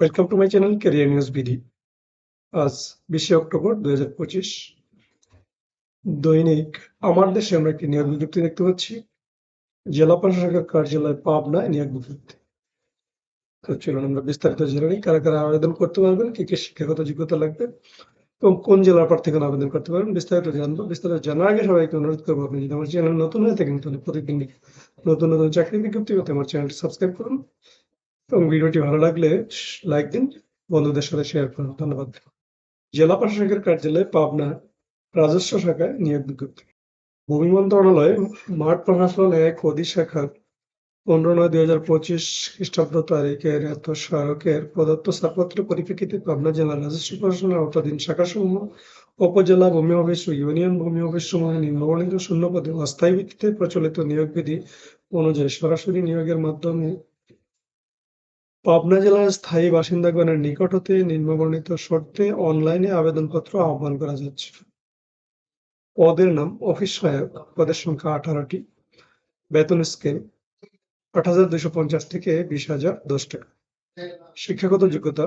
Welcome to my channel career news BD আজ বিশে October দুই হাজার পঁচিশ। দৈনিক আমার দেশে আমরা একটি নিয়োগ বিজ্ঞপ্তি দেখতে পাচ্ছি। জেলা প্রশাসকের কার্যালয় পাবনায় নিয়োগ বিজ্ঞপ্তি। তো চলুন আমরা বিস্তারিত জেনে নিই, কারা কারা আবেদন করতে পারবেন, কি কি শিক্ষাগত যোগ্যতা লাগবে, এবং কোন জেলার প্রার্থীগণ আবেদন করতে পারবেন, বিস্তারিত জানব। বিস্তারিত জানার আগে সবাইকে অনুরোধ করব, আপনি যদি আমার চ্যানেল নতুন হয়ে থাকেন, তাহলে প্রতিদিন নতুন নতুন চাকরি বিজ্ঞপ্তি পেতে আমার চ্যানেলটি সাবস্ক্রাইব করুন। এবং ভিডিওটি ভালো লাগলে লাইক দিন, বন্ধুদের সাথে শেয়ার করুন, ধন্যবাদ। জেলা প্রশাসকের কার্যালয়ে পাবনা রাজস্ব শাখায় নিয়োগ বিজ্ঞপ্তি। ভূমি মন্ত্রণালয় মাঠ প্রশাসন এক অধিশাখার পনেরো নয় দুই হাজার পঁচিশ খ্রিস্টাব্দ তারিখের এত স্মারকের প্রদত্ত ছাড়পত্র পরিপ্রেক্ষিতে পাবনা জেলার রাজস্ব প্রশাসনের আওতাধীন শাখাসমূহ, উপজেলা ভূমি অফিস ও ইউনিয়ন ভূমি অফিস সমূহে নিম্নবর্ণিত শূন্য পদে অস্থায়ী ভিত্তিতে প্রচলিত নিয়োগ বিধি অনুযায়ী সরাসরি নিয়োগের মাধ্যমে পাবনা জেলার স্থায়ী বাসিন্দাগণের নিকট হতে নিম্নবর্ণিত শর্তে অনলাইনে আবেদনপত্র আহ্বান করা যাচ্ছে। পদের নাম অফিস সহায়ক, পদের সংখ্যা আঠারোটি। বেতন স্কেল আট হাজার দুইশো পঞ্চাশ থেকে বিশ হাজার দশ টাকা। শিক্ষাগত যোগ্যতা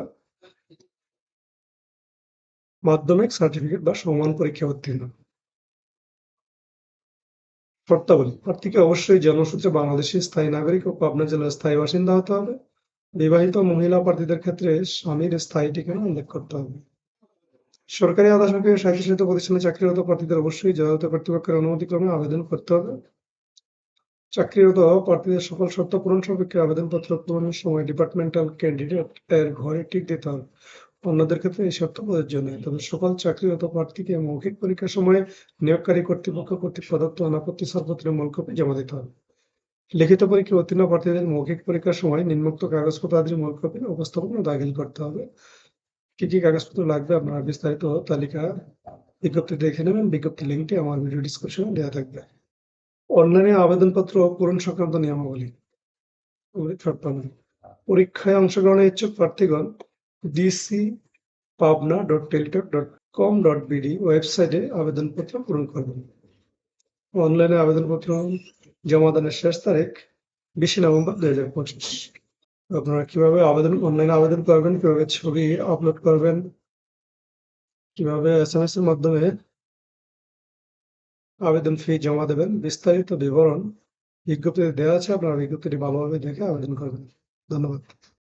মাধ্যমিক সার্টিফিকেট বা সমান পরীক্ষা উত্তীর্ণ। শর্তাবলী, প্রার্থীকে অবশ্যই জন্মসূত্রে বাংলাদেশের স্থায়ী নাগরিক ও পাবনা জেলার স্থায়ী বাসিন্দা হতে হবে। বিবাহিত মহিলা প্রার্থীদের ক্ষেত্রে স্বামীর স্থায়ী ঠিকানা উল্লেখ করতে হবে। সরকারি আধা সরকারি স্বায়ত্তশাসিত প্রতিষ্ঠানে চাকরিরত প্রার্থীদের অবশ্যই যাতায়াত কর্তৃপক্ষের অনুমতিক্রমে আবেদন করতে হবে। চাকরিরত প্রার্থীদের সকল শর্ত পূরণ সাপেক্ষে আবেদনপত্র পূরণের সময় ডিপার্টমেন্টাল ক্যান্ডিডেট এর ঘরে টিক দিতে হবে। অন্যদের ক্ষেত্রে এই শর্ত প্রযোজ্য নয়। তবে সকল চাকরিরত প্রার্থীকে মৌখিক পরীক্ষার সময় নিয়োগকারী কর্তৃপক্ষ কর্তৃক প্রদত্ত অনাপত্তি ছাড়পত্রের মূল কপি জমা দিতে হবে। লিখিত পরীক্ষা উত্তীর্ণ প্রার্থীদের মৌখিক পরীক্ষার সময় নিম্নোক্ত কাগজপত্র আদির মূল কপি উপস্থাপন ও দাখিল করতে হবে। কি কি কাগজপত্র লাগবে আপনারা বিস্তারিত তালিকা বিজ্ঞপ্তি দেখে নেবেন। বিজ্ঞপ্তি লিঙ্কটি আমার ভিডিও ডিসক্রিপশনে দেওয়া থাকবে। অনলাইনে আবেদনপত্র পূরণ সংক্রান্ত নিয়মাবলী। পরীক্ষায় অংশগ্রহণের ইচ্ছুক প্রার্থীগণ DC Pabna dot Teletalk dot com dot BD ওয়েবসাইটে আবেদনপত্র পূরণ করবেন। অনলাইনে আবেদনপত্র জমা দানের শেষ তারিখ বিশে নভেম্বর দুই হাজার পঁচিশ। আপনারা কীভাবে আবেদন, অনলাইনে আবেদন করবেন, কীভাবে ছবি আপলোড করবেন, কীভাবে এস এম এস এর মাধ্যমে আবেদন ফি জমা দেবেন, বিস্তারিত বিবরণ বিজ্ঞপ্তিতে দেওয়া আছে, আপনারা বিজ্ঞপ্তিটি ভালোভাবে দেখে আবেদন করবেন। ধন্যবাদ।